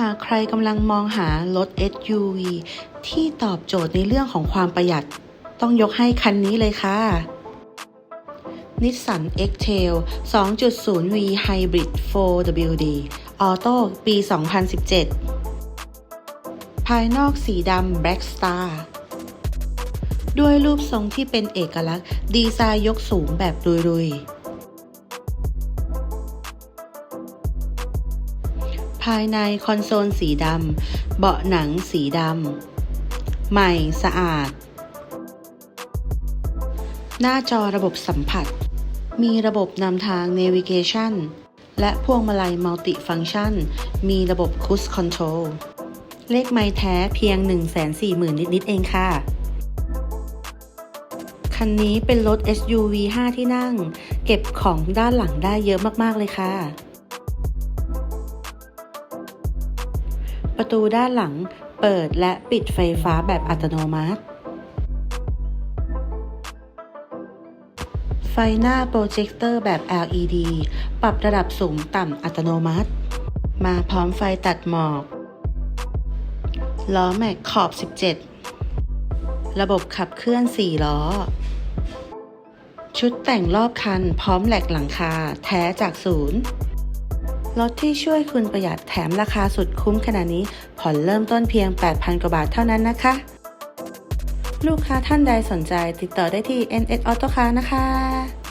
หากใครกำลังมองหารถ SUV ที่ตอบโจทย์ในเรื่องของความประหยัด ต้องยกให้คันนี้เลยค่ะ Nissan X-Trail 2.0V Hybrid 4WD Auto ปี 2017 ภายนอกสีดำ Black Star ด้วยรูปทรงที่เป็นเอกลักษณ์ดีไซน์ยกสูงแบบรุยๆ ภายในคอนโซลสีดำ เบาะหนังสีดำ ใหม่สะอาด หน้าจอระบบสัมผัส มีระบบนำทาง Navigation และพวงมาลัย Multi Function มีระบบ Cruise Control เลขไม้แท้เพียง 140,000 นิด ๆ เองค่ะ คันนี้เป็นรถ SUV 5 ที่นั่ง เก็บของด้านหลังได้เยอะมาก ๆ เลยค่ะ ประตูด้านหลังเปิดและปิดไฟฟ้าแบบอัตโนมัติ ไฟหน้าโปรเจคเตอร์แบบ LED ปรับระดับสูงต่ำอัตโนมัติ มาพร้อมไฟตัดหมอก ล้อแม็กขอบ 17 ระบบขับเคลื่อน 4 ล้อ ชุดแต่งรอบคันพร้อมแหลกหลังคาแท้จากศูนย์ รถที่ช่วยคุณประหยัดแถมราคาสุดคุ้มขนาดนี้ ผ่อนเริ่มต้นเพียง 8,000 กว่าบาทเท่านั้นนะคะ ลูกค้าท่านใดสนใจติดต่อได้ที่ NS Auto Car นะคะ